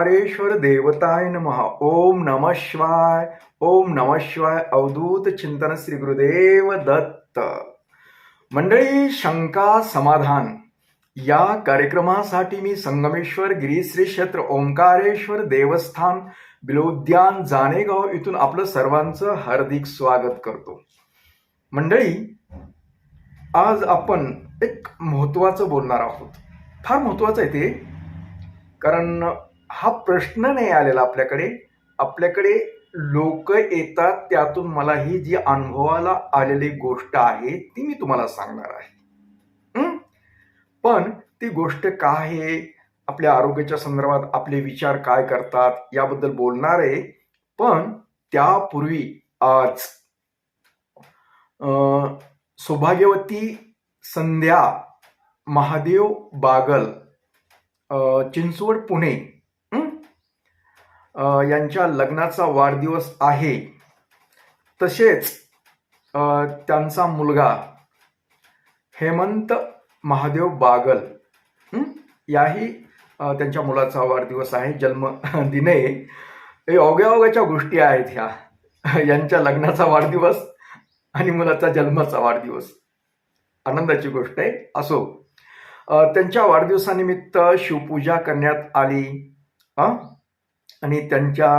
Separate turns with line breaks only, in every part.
ओंकारेश्वर देवताय नमः. ओम नम शिवाय ओम नम शिवाय अवधूत चिंतन श्री गुरुदेव दत्त. मंडळी शंका समाधान. या कार्यक्रमासाठी मी संगमेश्वर गिरीश्री क्षेत्र ओंकारेश्वर देवस्थान बिलोद्यान जानेगाव इथून आपलं सर्वांचं हार्दिक स्वागत करतो. मंडळी आज आपण एक महत्त्वाचं बोलणार आहोत. फार महत्त्वाचं आहे ते. कारण हा प्रश्न नाही आलेला आपल्याकडे. आपल्याकडे लोक येतात त्यातून मला ही जी अनुभवाला आलेली गोष्ट आहे ती मी तुम्हाला सांगणार आहे. पण ती गोष्ट काय आहे? आपल्या आरोग्याच्या संदर्भात आपले विचार काय करतात याबद्दल बोलणार आहे. पण त्यापूर्वी आज सौभाग्यवती संध्या महादेव बागल चिंचवड पुणे यांच्या लग्नाचा वाढदिवस आहे. तसेच त्यांचा मुलगा हेमंत महादेव बागल याही त्यांच्या मुलाचा वाढदिवस आहे जन्म दिने. हे ओघ्याच्या गोष्टी आहेत ह्या. यांच्या लग्नाचा वाढदिवस आणि मुलाचा जन्माचा वाढदिवस. आनंदाची गोष्ट आहे. असो त्यांच्या वाढदिवसानिमित्त शिवपूजा करण्यात आली. आणि त्यांच्या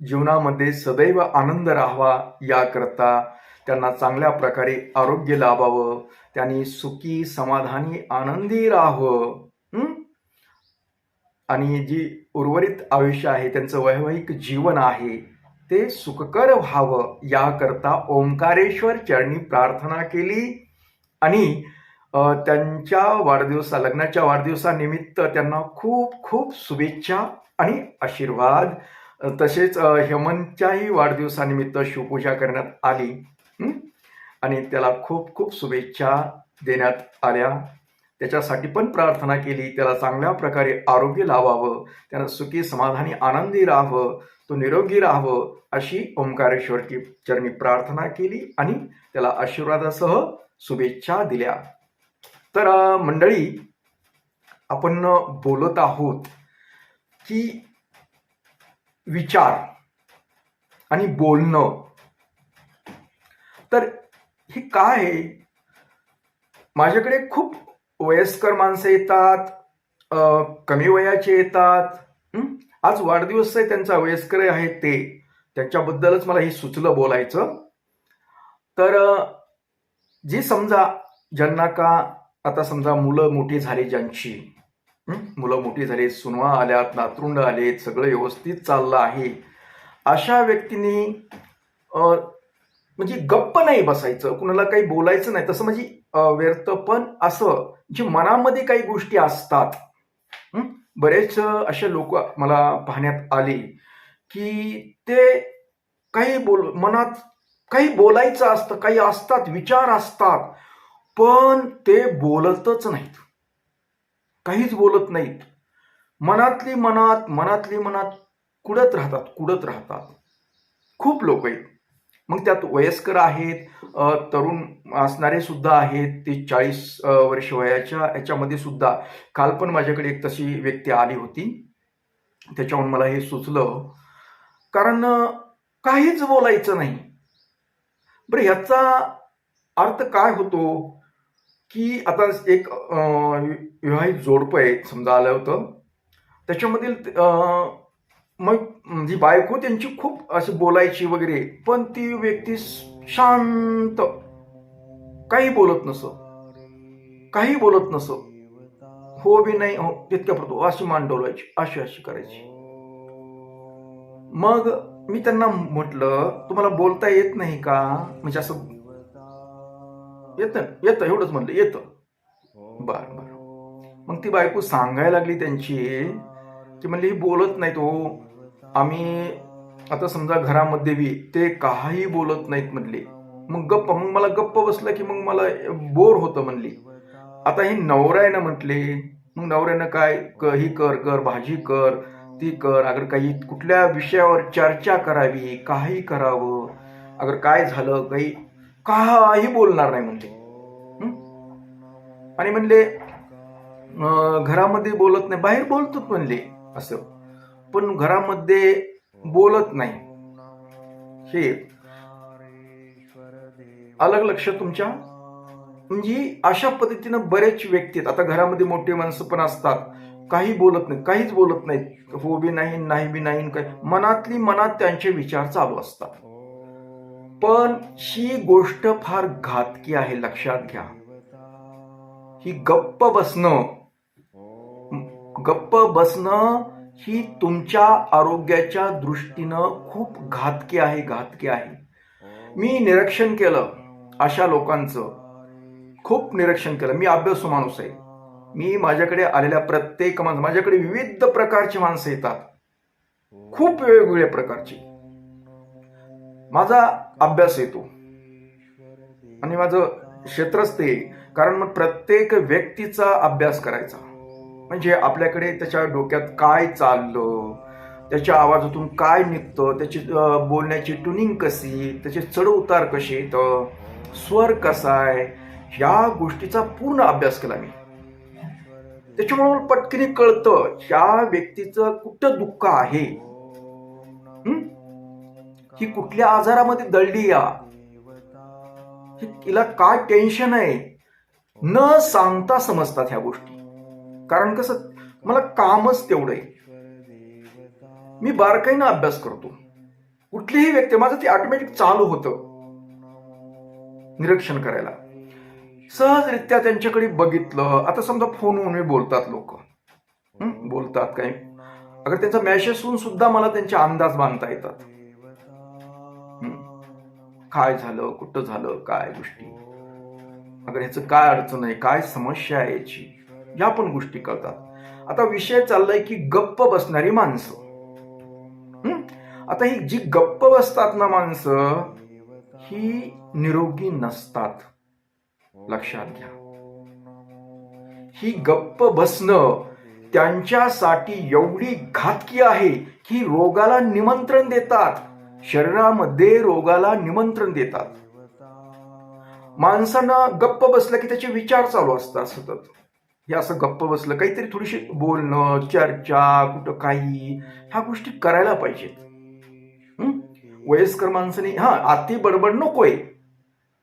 जीवनामध्ये सदैव आनंद राहावा याकरता त्यांना चांगल्या प्रकारे आरोग्य लाभावं त्यांनी सुखी समाधानी आनंदी राहावं आणि जी उर्वरित आयुष्य आहे त्यांचं वैवाहिक जीवन आहे ते सुखकर व्हावं याकरता ओंकारेश्वर चरणी प्रार्थना केली. आणि त्यांच्या वाढदिवसा लग्नाच्या वाढदिवसानिमित्त त्यांना खूप खूप शुभेच्छा. आणि आशीर्वाद. तसेच हेमंतच्याही वाढदिवसानिमित्त शिवपूजा करण्यात आली. आणि त्याला खूप खूप शुभेच्छा देण्यात आल्या. त्याच्यासाठी पण प्रार्थना केली. त्याला चांगल्या प्रकारे आरोग्य लावावं. त्यानं सुखी समाधानी आनंदी राहावं. तो निरोगी राहावं अशी ओंकारेश्वरची चरणी प्रार्थना केली आणि त्याला आशीर्वादासह शुभेच्छा दिल्या. तर मंडळी आपण बोलत आहोत की विचार आणि बोलणं. तर हे काय आहे? माझ्याकडे खूप वयस्कर माणसं येतात कमी वयाचे येतात. आज वाढदिवस आहे त्यांचा वयस्कर आहे ते. त्यांच्याबद्दलच मला हे सुचलं बोलायचं. तर जी समजा ज्यांना का आता समजा मुलं मोठी झाली ज्यांची मुलं मोठी झाली सुनवा आल्यात नातरुंड आलेत सगळं व्यवस्थित चाललं आहे. अशा व्यक्तींनी म्हणजे गप्प नाही बसायचं कुणाला काही बोलायचं नाही. तसं म्हणजे व्यर्थ पण असं जे मनामध्ये काही गोष्टी असतात. बरेच असे लोक मला पाहण्यात आले की ते काही बोल मनात काही बोलायचं असतं काही असतात विचार असतात पण ते बोलतच नाहीत. काहीच बोलत नाहीत. मनातली मनात मनातली मनात कुडत राहतात कुडत राहतात. खूप लोक आहेत. मग त्यात वयस्कर आहेत तरुण असणारे सुद्धा आहेत ते चाळीस वर्ष वयाच्या याच्यामध्ये सुद्धा. काल पण माझ्याकडे एक तशी व्यक्ती आली होती. त्याच्याहून मला हे सुचलं. कारण काहीच बोलायचं नाही. बरं ह्याचा अर्थ काय होतो? की आता एक विवाहित जोडपं आहे समजा आलं होतं. त्याच्यामधील मग जी बायको त्यांची खूप अशी बोलायची वगैरे पण ती व्यक्ती शांत. काही बोलत नसं. काही बोलत नसं. हो बी नाही हो तितक्या पडतो अशी मान डोलायची अशी अशी करायची. मग मी त्यांना म्हटलं तुम्हाला बोलता येत नाही का? म्हणजे असं येतं येतं एवढंच म्हणलं येतं. बर बर. मग ती बायको सांगायला लागली त्यांची की म्हणली ही बोलत नाही तो हो. आम्ही आता समजा घरामध्ये बी ते काही बोलत नाहीत म्हणले. मग गप्प मग मला गप्प बसलं की मग मला बोर होतं म्हणली. आता हे नवऱ्यानं म्हटले मग नवऱ्यानं काय क ही कर कर भाजी कर ती कर अगर काही कुठल्या विषयावर चर्चा करावी काही करावं अगर काय झालं काही काही बोलणार नाही म्हणले आणि म्हणले घरामध्ये बोलत नाही. बाहेर बोलतोच म्हणले असं. पण घरामध्ये बोलत नाही. हे अलग लक्ष तुमच्या. म्हणजे अशा पद्धतीनं बरेच व्यक्ती आहेत. आता घरामध्ये मोठी माणसं पण असतात. काही बोलत नाही काहीच बोलत नाहीत. हो बी नाही नाही बी नाही काय. मनातली मनात त्यांचे विचार चालू असतात. पण ही गोष्ट फार घातकी आहे लक्षात घ्या. ही गप्प बसणं गप्प बसणं ही तुमच्या आरोग्याच्या दृष्टीनं खूप घातकी आहे घातकी आहे. मी निरीक्षण केलं अशा लोकांचं. खूप निरीक्षण केलं. मी अभ्यासू माणूस आहे. मी माझ्याकडे आलेल्या प्रत्येक माणसं माझ्याकडे विविध प्रकारची माणसं येतात. खूप वेगवेगळ्या प्रकारची. माझा अभ्यास येतो. आणि माझं क्षेत्रच ते कारण मग प्रत्येक व्यक्तीचा अभ्यास करायचा. म्हणजे आपल्याकडे त्याच्या डोक्यात काय चाललं त्याच्या आवाजातून काय निघतं त्याची बोलण्याची ट्युनिंग कशी त्याचे चढ उतार कसे येतं स्वर कसा आहे ह्या गोष्टीचा पूर्ण अभ्यास केला मी. त्याच्यामुळे मला पटकनी कळतं ह्या व्यक्तीचं कुठं दुःख आहे. ही कुठल्या आजारामध्ये दळली या? तिला काय टेन्शन आहे? न सांगता समजतात ह्या गोष्टी. कारण कसं मला कामच तेवढं आहे. मी बारकाईनं अभ्यास करतो. कुठलीही व्यक्ती माझं ते ऑटोमॅटिक चालू होतं. निरीक्षण करायला. सहजरित्या त्यांच्याकडे बघितलं. आता समजा फोनवरून मी बोलतात लोक. बोलतात काही. अगर त्यांचा मॅसेज होऊन सुद्धा मला त्यांचे अंदाज बांधता येतात. काय झालं कुठं झालं काय गोष्टी. अगर ह्याचं काय अडचण आहे काय समस्या आहे याची या पण गोष्टी कळतात. आता विषय चाललाय की गप्प बसणारी माणसं? आता ही जी गप्प बसतात ना माणसं ही निरोगी नसतात. लक्षात घ्या. ही गप्प बसणं त्यांच्यासाठी एवढी घातकी आहे की रोगाला निमंत्रण देतात. शरीरामध्ये रोगाला निमंत्रण देतात. माणसांना गप्प बसलं की त्याचे विचार चालू असतात सतत. हे असं गप्प बसलं काहीतरी थोडीशी बोलणं चर्चा कुठं काही ह्या गोष्टी करायला पाहिजेत. वयस्कर माणसाने हा अति बडबड नकोय.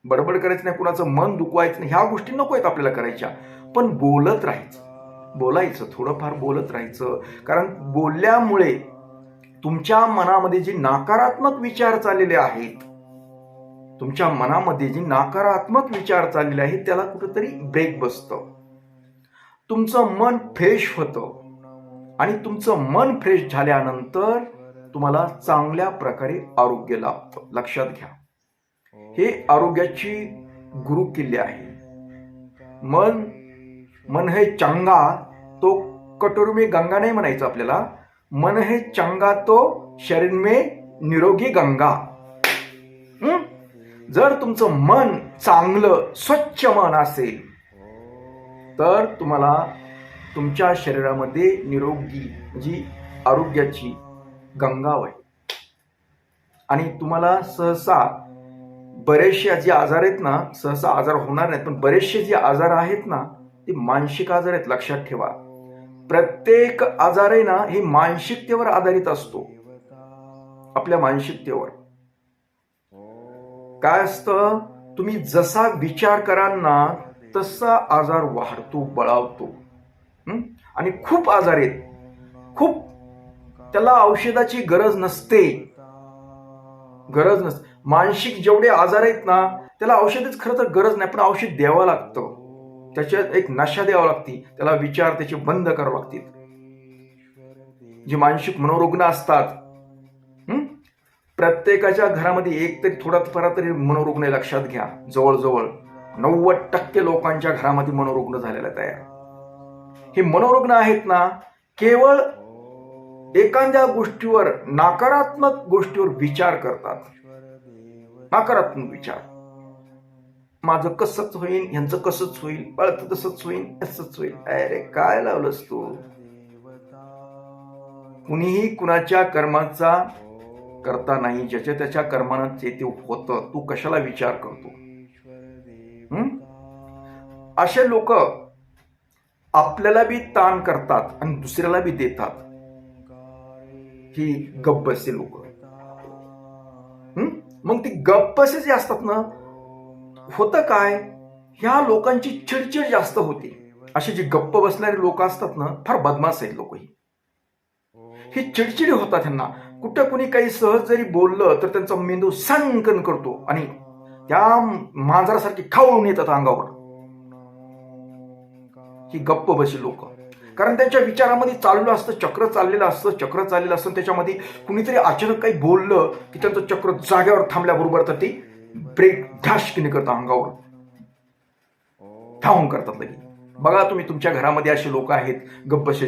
बडबड करायचं नाही कुणाचं मन दुखवायचं नाही ह्या गोष्टी नको आहेत आपल्याला करायच्या. पण बोलत राहायचं. बोलायचं थोडंफार बोलत राहायचं. कारण बोलल्यामुळे तुमच्या मनामध्ये जे नकारात्मक विचार चाललेले आहेत तुमच्या मनामध्ये जे नकारात्मक विचार चाललेले आहेत त्याला कुठंतरी ब्रेक बसतं. तुमचं मन फ्रेश होतं. आणि तुमचं मन फ्रेश झाल्यानंतर तुम्हाला चांगल्या प्रकारे आरोग्य लाभतं. लक्षात घ्या. हे आरोग्याची गुरु किल्ले आहे. मन मन हे चंगा तो कटोर गंगा नाही म्हणायचं आपल्याला. मन हे चंगा तो शरीर में निरोगी गंगा। हं? जर तुमचं मन चांगलं स्वच्छ मन असेल तर तुम्हाला तुमच्या शरीरामध्ये निरोगी जी आरोग्याची गंगा आहे आणि तुम्हाला सहसा बरेचसे जे आजार आहेत ना सहसा आजार होणार नाहीत पण बरेचसे जे आजार आहेत ना ते मानसिक आजार आहेत लक्षात ठेवा. प्रत्येक आजार आहे ना हे मानसिकतेवर आधारित असतो. आपल्या मानसिकतेवर. काय असतं? तुम्ही जसा विचार कराल ना तसा आजार वाढतो बळावतो. आणि खूप आजार आहेत. खूप त्याला औषधाची गरज नसते. गरज नसते मानसिक जेवढे आजार आहेत ना त्याला औषधच खरं तर गरज नाही पण औषध द्यावं लागतं. त्याच्यात एक नशा द्यावा लागती. त्याला विचार त्याचे बंद करावे लागतील. जे मानसिक मनोरुग्ण असतात प्रत्येकाच्या घरामध्ये एक तरी थोडा फार तरी मनोरुग्ण लक्षात घ्या. जवळजवळ नव्वद टक्के लोकांच्या घरामध्ये मनोरुग्ण झालेला तयार हे मनोरुग्ण आहेत ना केवळ एखाद्या गोष्टीवर नकारात्मक गोष्टीवर विचार करतात. नकारात्मक विचार. माझं कसंच होईल ह्यांचं कसंच होईल पळत तसंच होईल तसंच होईल. अरे काय लावलंस तू? कुणीही कुणाच्या कर्माचा करता नाही ज्याच्या त्याच्या कर्मानं जे ते होतं. तू कशाला विचार करतो? असे लोक आपल्याला बी ताण करतात आणि दुसऱ्याला बी देतात. ही गप्प असे लोक. मग ती गप्प असे जे असतात ना? होतं काय? ह्या लोकांची चिडचिड जास्त होती. अशी जी गप्प बसणारे लोक असतात ना फार बदमाश आहेत लोक ही ही चिडचिडी होतात त्यांना. कुठं कुणी काही सहज जरी बोललं तर त्यांचा मेंदू संकन करतो आणि त्या मांजरासारखी खावळून येतात अंगावर. ही गप्प बशी लोक. कारण त्यांच्या विचारामध्ये चाललेलं असतं चक्र चाललेलं असतं चक्र चाललेलं असतं त्याच्यामध्ये कुणीतरी अचानक काही बोललं की त्यांचं चक्र जाग्यावर थांबल्याबरोबर तर ते ब्रेक ढाशकीने करतं अंगावर. धावून करतात लगे बघा तुम्ही तुमच्या घरामध्ये असे लोक आहेत गप्पशे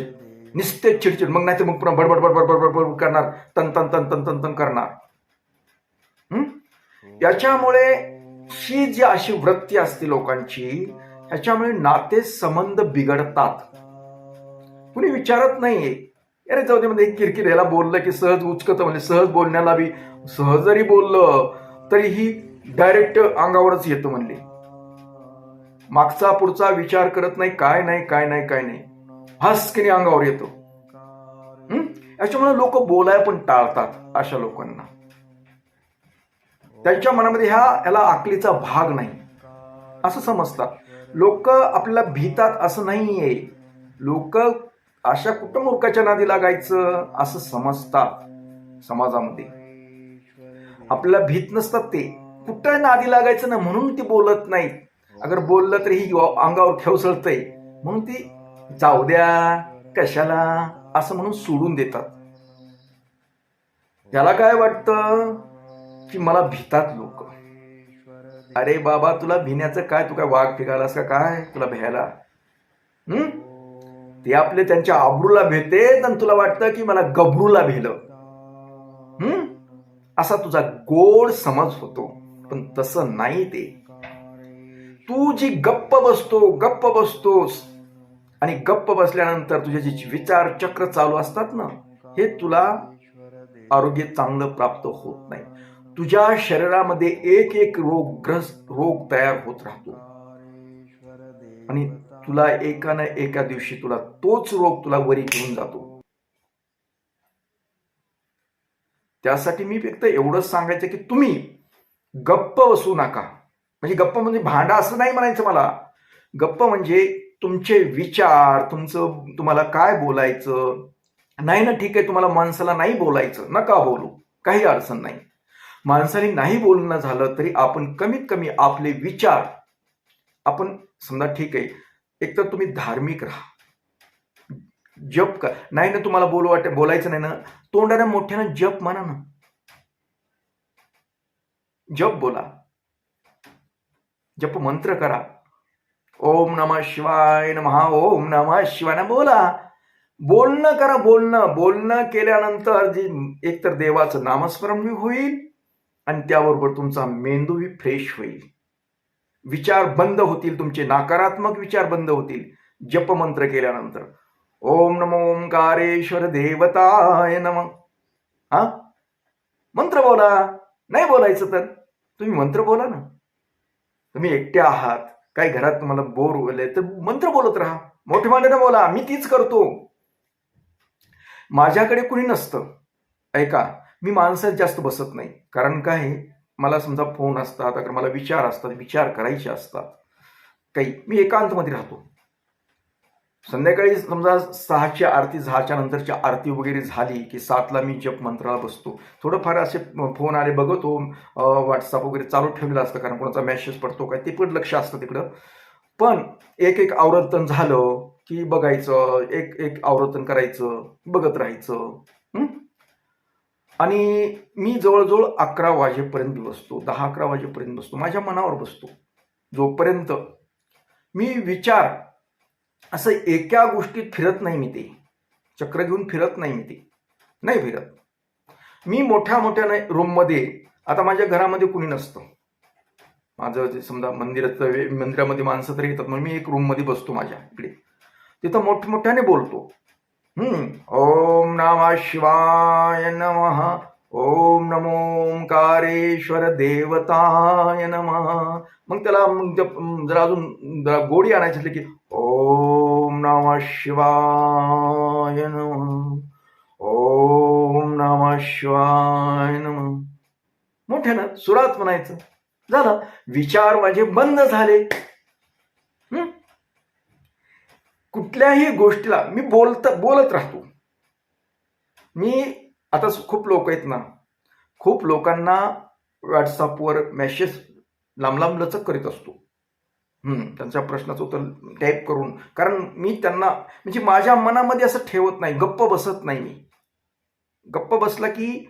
निस्ते चिडचिड. मग नाही तर मग पुन्हा बडबड बडबड बडबड बडबड करणार. तन तन तन तन तन तन करणार. याच्यामुळे ही जी अशी वृत्ती असते लोकांची ह्याच्यामुळे नाते संबंध बिघडतात. कुणी विचारत नाहीये. अरे जाऊ दे म्हणजे किरकिर याला बोललं की सहज उचकत म्हणजे सहज बोलण्याला बी सहज जरी बोललं तरीही डायरेक्ट अंगावरच येतो म्हणले. मागचा पुढचा विचार करत नाही काय नाही काय नाही काय नाही. हसकीने अंगावर येतो. याच्यामुळे लोक बोलाय पण टाळतात अशा लोकांना. त्यांच्या मनामध्ये ह्या याला आकलीचा भाग नाही. असं समजतात. लोक आपल्याला भीतात असं नाहीये. लोक अशा कुठं मूर्खाच्या नादी लागायचं असं समजतात समाजामध्ये. आपल्याला भीत नसतात ते. कुठं नादी लागायचं ना म्हणून ती बोलत नाही. अगर बोललं तरी ही अंगावर खेवसळतंय म्हणून ती जाऊ द्या कशाला? असं म्हणून सोडून देतात. त्याला काय वाटतं? की मला भीतात लोक. अरे बाबा तुला भिण्याचं काय? तू काय वाघ फिकालास का? काय? तुला भ्यायला? हम्म ते आपले त्यांच्या आबरूला भेटे आणि तुला वाटतं की मला गबरूला भेलं. हम्म असा तुझा गोड समज होतो. पण तसं नाही ते. तू जी गप्प बसतो गप्प बसतोस आणि गप्प बसल्यानंतर तुझे जे विचार चक्र चालू असतात ना हे तुला आरोग्य चांगलं प्राप्त होत नाही. तुझ्या शरीरामध्ये एक एक रोगग्रस्त रोग तयार होत राहतो. आणि तुला एका ना एका दिवशी तुला तोच रोग तुला वरी घेऊन जातो. त्यासाठी मी फक्त एवढंच सांगायचं की तुम्ही गप्प बसू नका. म्हणजे गप्प म्हणजे भांडा असं नाही म्हणायचं मला. गप्प म्हणजे तुमचे विचार तुमचं तुम्हाला काय बोलायचं? नाही ना ठीक आहे तुम्हाला माणसाला नाही बोलायचं. नका बोलू. काही अडचण नाही. माणसाने नाही बोलणं झालं तरी आपण कमीत कमी आपले विचार आपण समजा ठीक आहे एक तर तुम्ही धार्मिक राहा. जप का नाही ना तुम्हाला बोलू वाटते बोलायचं नाही ना. तोंडाने मोठ्यानं जप म्हणा ना. जप बोला. जप मंत्र करा. ओम नम शिवाय नमहा ओम नम शिवाय बोला. बोलणं करा बोलणं. बोलणं केल्यानंतर जी एकतर देवाचं नामस्मरण बी होईल आणि त्याबरोबर तुमचा मेंदूही फ्रेश होईल. विचार बंद होतील तुमचे नकारात्मक विचार बंद होतील जपमंत्र केल्यानंतर. ओम नमो ओंकारेश्वर देवताय नम. हा? मंत्र बोला. नाही बोलायचं तर? तुम्ही मंत्र बोला ना. तुम्ही एकटे आहात काही घरात तुम्हाला बोर होले तर मंत्र बोलत राहा. मोठे मांडणं बोला मी तीच करतो. माझ्याकडे कुणी नसतं. ऐका मी माणसात जास्त बसत नाही. कारण काय? मला समजा फोन असतात अगर मला विचार असतात विचार करायचे असतात. काही मी एकांतमध्ये राहतो. संध्याकाळी समजा सहाची आरती सहाच्या नंतरची आरती वगैरे झाली की सातला मी जप मंत्राला बसतो. थोडंफार असे फोन आले बघतो व्हॉट्सअप वगैरे चालू ठेवलेलं असतं कारण कोणाचा मेसेज पडतो काय ते पण लक्ष असतं तिकडं. पण एक एक आवर्तन झालं की बघायचं एक एक आवर्तन करायचं बघत राहायचं. आणि मी जवळजवळ अकरा वाजेपर्यंत बसतो दहा अकरा वाजेपर्यंत बसतो माझ्या मनावर बसतो. जोपर्यंत मी विचार असं एका गोष्टीत फिरत नाही मी ते. चक्र घेऊन फिरत नाही मी ते. नाही फिरत. मी मोठ्या मोठ्या रूममध्ये आता माझ्या घरामध्ये कुणी नसतं. माझं जे समजा मंदिरात मंदिरामध्ये माणसं तरी येतात म्हणून मी एक रूममध्ये बसतो माझ्या इकडे. तिथं मोठमोठ्याने बोलतो. हम्म ओम नम शिवाय नम ओम नमो ओंकारेश्वर देवताय नम मग त्याला जरा अजून जरा गोडी आणायची असली की ओम नम शिवाय नम ओम नम शिवाय नम. मोठ्यानं सुरात म्हणायचं. झालं. विचार माझे बंद झाले. कुठल्याही गोष्टीला मी बोलत बोलत राहतो. मी आता खूप लोक आहेत ना. खूप लोकांना व्हॉट्सअपवर मेसेज लांबलांब लचक करीत असतो. त्यांच्या प्रश्नाचं उत्तर टाईप करून. कारण मी त्यांना म्हणजे माझ्या मनामध्ये असं ठेवत नाही गप्प बसत नाही मी. गप्प बसला की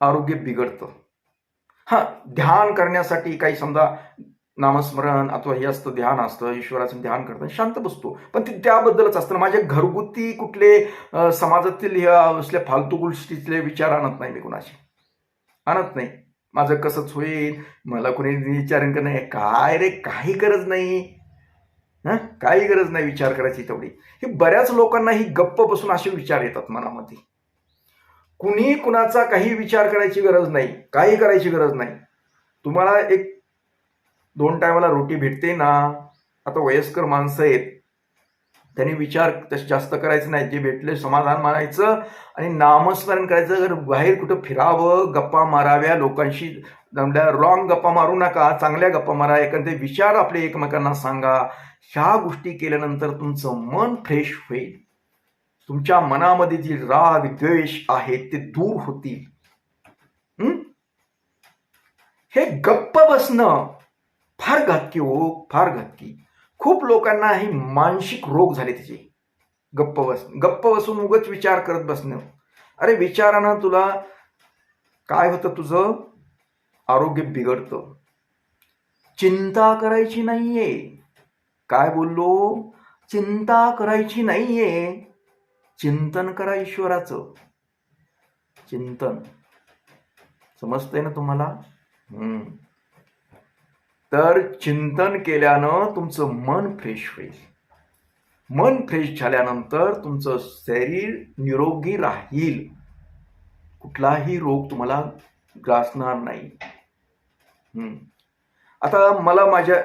आरोग्य बिघडतं. हां ध्यान करण्यासाठी काही समजा नामस्मरण अथवा हे असतं ध्यान असतं ईश्वराचं ध्यान करतं शांत बसतो. पण ते त्याबद्दलच असतं माझ्या घरगुती कुठले समाजातील हे असल्या फालतू गोष्टीतले विचार आणत नाही मी कुणाचे. आणत नाही. माझं कसंच होईल? मला कोणी विचारण का नाही. काय रे? काही गरज नाही. हां? काही गरज नाही विचार करायची तेवढी. हे बऱ्याच लोकांना ही गप्प बसून असे विचार येतात मनामध्ये. कुणी कुणाचा काही विचार करायची गरज नाही. काही करायची गरज नाही. तुम्हाला एक दोन टायमाला रोटी भेटते ना? आता वयस्कर माणसं आहेत. त्यांनी विचार तसे जास्त करायचे नाही जे भेटले समाधान मानायचं आणि नामस्मरण करायचं. जर बाहेर कुठं फिरावं गप्पा माराव्या लोकांशी जमल्या रॉंग गप्पा मारू नका चांगल्या गप्पा मारा. एखादे विचार आपले एकमेकांना सांगा. ह्या गोष्टी केल्यानंतर तुमचं मन फ्रेश होईल. तुमच्या मनामध्ये जी राग द्वेष आहे ते दूर होतील. हे गप्प बसणं फार घातकी हो फार घातकी. खूप लोकांना ही मानसिक रोग झाले त्याचे गप्प बस गप्प बसून उगच विचार करत बसणं. अरे विचारानं तुला काय होतं तुझं? आरोग्य बिघडतं. चिंता करायची नाहीये. काय बोललो? चिंता करायची नाहीये. चिंतन करा ईश्वराचं. चिंतन. समजतंय ना तुम्हाला? हम्म. तर चिंतन केल्यानं तुमचं मन फ्रेश होईल. मन फ्रेश झाल्यानंतर तुमचं शरीर निरोगी राहील. कुठलाही रोग तुम्हाला ग्रासणार नाही. आता मला माझ्या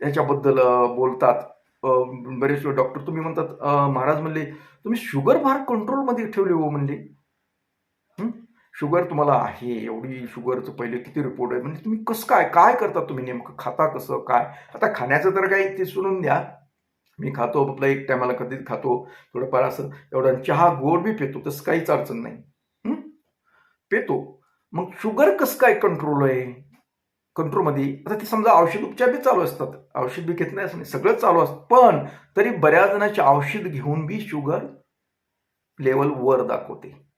ह्याच्याबद्दल बोलतात. बरेच डॉक्टर तुम्ही म्हणतात महाराज म्हणले तुम्ही शुगर फार कंट्रोलमध्ये ठेवली हो म्हणले. शुगर तुम्हाला आहे एवढी शुगरचं पहिले किती रिपोर्ट आहे? म्हणजे तुम्ही कसं काय काय करता तुम्ही नेमकं? खाता कसं काय? आता खाण्याचं तर काही ते सोडून द्या. मी खातो आपलं एक टायमाला कधीच खातो. थोडंफार असं एवढं चहा गोड बी पितो तसं काहीच अडचण नाही. पितो. मग शुगर कसं काय कंट्रोल आहे? कंट्रोलमध्ये आता ते समजा औषध उपचार बी चालू असतात. औषध बी घेत नाही असं नाही सगळं चालू असतं. पण तरी बऱ्याच जणांचे औषध घेऊन बी शुगर लेवल वर दाखवते.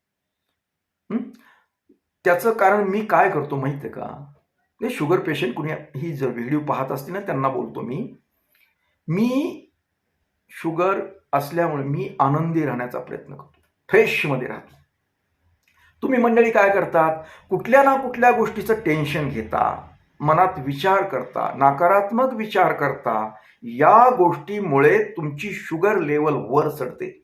त्याचं कारण मी काय करतो माहिती आहे का? हे शुगर पेशंट कुणी ही जर व्हिडिओ पाहत असतील ना त्यांना बोलतो मी. मी शुगर असल्यामुळे मी आनंदी राहण्याचा प्रयत्न करतो. फ्रेशमध्ये राहतो. तुम्ही मंडळी काय करतात? कुठल्या ना कुठल्या गोष्टीचं टेन्शन घेता मनात विचार करता नकारात्मक विचार करता या गोष्टीमुळे तुमची शुगर लेवल वर चढते.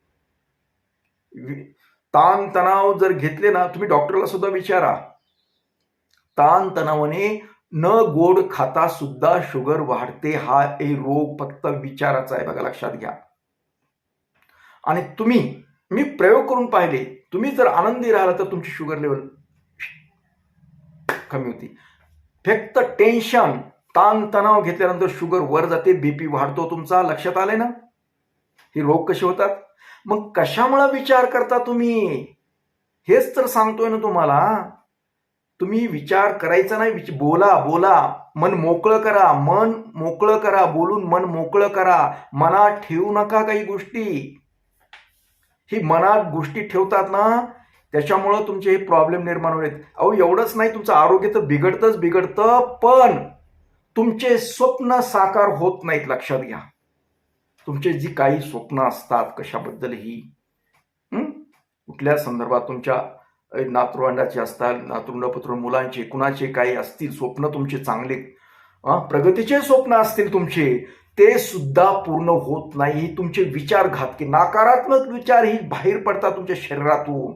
ताण तणाव जर घेतले ना तुम्ही डॉक्टरला सुद्धा विचारा. ताण तणावाने न गोड खाता सुद्धा शुगर वाढते हा ए रोग फक्त विचाराचा आहे बघा लक्षात घ्या. आणि तुम्ही मी प्रयोग करून पाहिले तुम्ही जर आनंदी राहिला तर तुमची शुगर लेवल कमी होती. फक्त टेन्शन ताण तणाव घेतल्यानंतर शुगर वर जाते बीपी वाढतो तुमचा लक्षात आले ना? हे रोग कसे होतात? मग कशामुळे विचार करता तुम्ही? हेच तर सांगतोय ना तुम्हाला. तुम्ही विचार करायचा नाही विच- बोला बोला. मन मोकळं करा. मन मोकळं करा. बोलून मन मोकळं करा. मनात ठेवू नका काही गोष्टी. ही मनात गोष्टी ठेवतात ना त्याच्यामुळं तुमचे हे प्रॉब्लेम निर्माण होत अहो एवढंच नाही तुमचं आरोग्य तर बिघडतंच बिघडतं पण तुमचे स्वप्न साकार होत नाहीत लक्षात घ्या. तुमचे जी काही स्वप्न असतात कशाबद्दलही कुठल्या संदर्भात तुमच्या अ, नातरुंडाचे असतात नातरुंडपुत्र मुलांचे कुणाचे काही असतील स्वप्न तुमचे चांगले प्रगतीचे स्वप्न असतील तुमचे ते सुद्धा पूर्ण होत नाही तुमचे विचार घातके नकारात्मक विचार ही बाहेर पडतात तुमच्या शरीरातून.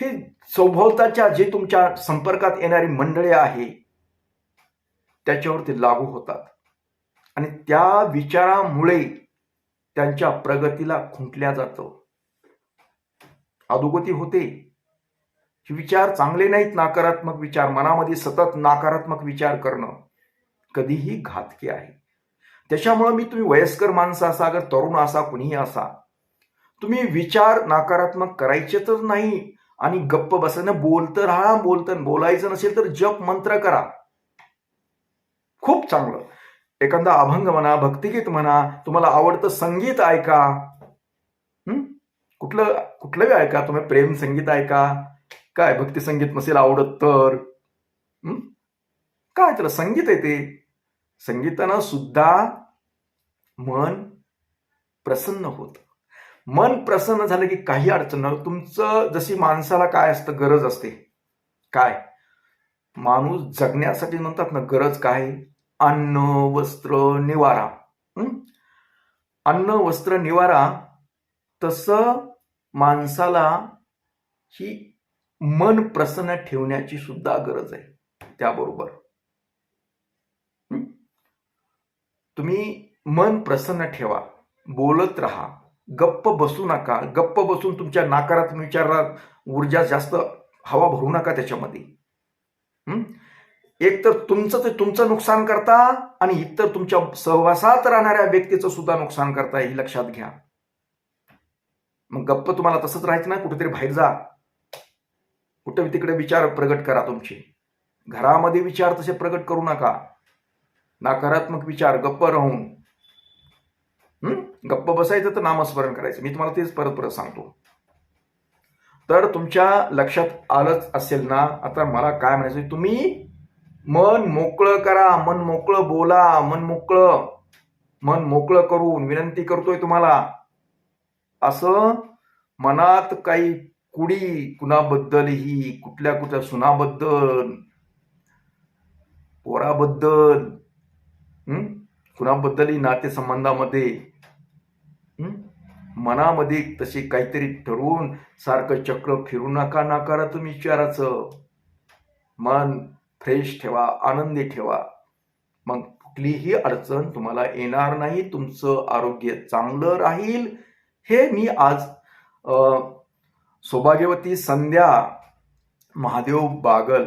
हे सभोवताच्या जे तुमच्या संपर्कात येणारी मंडळी आहे त्याच्यावर ते लागू होतात. आणि त्या विचारामुळे त्यांच्या प्रगतीला खुंटल्या जातं. अधोगती होते. हे विचार चांगले नाहीत नकारात्मक विचार. मनामध्ये सतत नकारात्मक विचार करणं कधीही घातकी आहे. त्याच्यामुळं मी तुम्ही वयस्कर माणसं असा अगर तरुण असा कुणीही असा तुम्ही विचार नकारात्मक करायचेच नाही आणि गप्प बसणं बोलत राहा बोलत बोलायचं नसेल तर जप मंत्र करा. खूप चांगलं. एखादा अभंग म्हणा भक्तिगीत म्हणा तुम्हाला आवडतं संगीत ऐका. कुठलं कुठलंही ऐका. तुम्ही प्रेम संगीत ऐका. काय भक्ती संगीत नसेल आवडत तर? काय त्याला संगीत आहे ते? संगीतानं सुद्धा मन प्रसन्न होत. मन प्रसन्न झालं की काही अडचण तुमचं जशी माणसाला काय असतं गरज असते. काय? माणूस जगण्यासाठी म्हणतात ना गरज काय? अन्न वस्त्र निवारा. अन्न वस्त्र निवारा तसं माणसाला ही मन प्रसन्न ठेवण्याची सुद्धा गरज आहे. त्याबरोबर. तुम्ही मन प्रसन्न ठेवा. बोलत राहा. गप्प बसू नका. गप्प बसून तुमच्या नकारात्मक विचारात ऊर्जा जास्त हवा भरू नका त्याच्यामध्ये. एक तर तुमचं ते तुमचं नुकसान करता आणि इतर तुमच्या सहवासात राहणाऱ्या व्यक्तीचं सुद्धा नुकसान करता हे लक्षात घ्या. मग गप्प तुम्हाला तसंच राहायचं ना कुठेतरी बाहेर जा. कुठे तिकडे विचार प्रगट करा तुमचे. घरामध्ये विचार तसे प्रगट करू नका. नकारात्मक विचार गप्प राहून. गप्प बसायचं तर नामस्मरण करायचं. मी तुम्हाला तेच परत परत सांगतो. तर तुमच्या लक्षात आलंच असेल ना आता मला काय म्हणायचं तुम्ही मन मोकळं करा मन मोकळं बोला मन मोकळं मन मोकळं करून विनंती करतोय तुम्हाला. असं मनात काही कुडी कुणाबद्दलही कुठल्या कुठल्या सुनाबद्दल पोराबद्दल कुणाबद्दलही नातेसंबंधामध्ये मनामध्ये तसे काहीतरी ठरवून सारखं चक्र फिरू नका नकारात्मक विचाराचं. मन फ्रेश ठेवा आनंदी ठेवा. मग कुठलीही अडचण तुम्हाला येणार नाही तुमचं आरोग्य चांगलं राहील. हे मी आज सौभाग्यवती संध्या महादेव बागल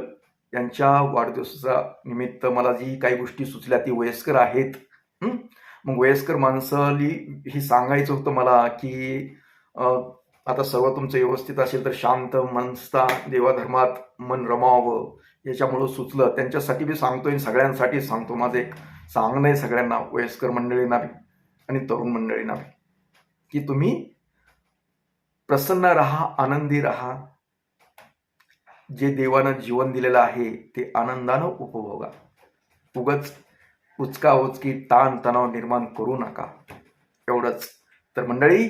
यांच्या वाढदिवसाचा निमित्त मला जी काही गोष्टी सुचल्या ती वयस्कर आहेत. मग वयस्कर माणसाली ही सांगायचं होतं मला की आता सर्व तुमचं व्यवस्थित असेल तर शांत मनस्ता देवाधर्मात मन रमावं. याच्यामुळं सुचलं. त्यांच्यासाठी मी सांगतोय सगळ्यांसाठी सांगतो माझं. एक सांगणं आहे सगळ्यांना वयस्कर मंडळींना बी आणि तरुण मंडळींना बी. की तुम्ही प्रसन्न राहा आनंदी राहा. जे देवानं जीवन दिलेलं आहे ते आनंदानं उपभोगा. उगच उचका उचकी ताण तणाव निर्माण करू नका. एवढंच. तर मंडळी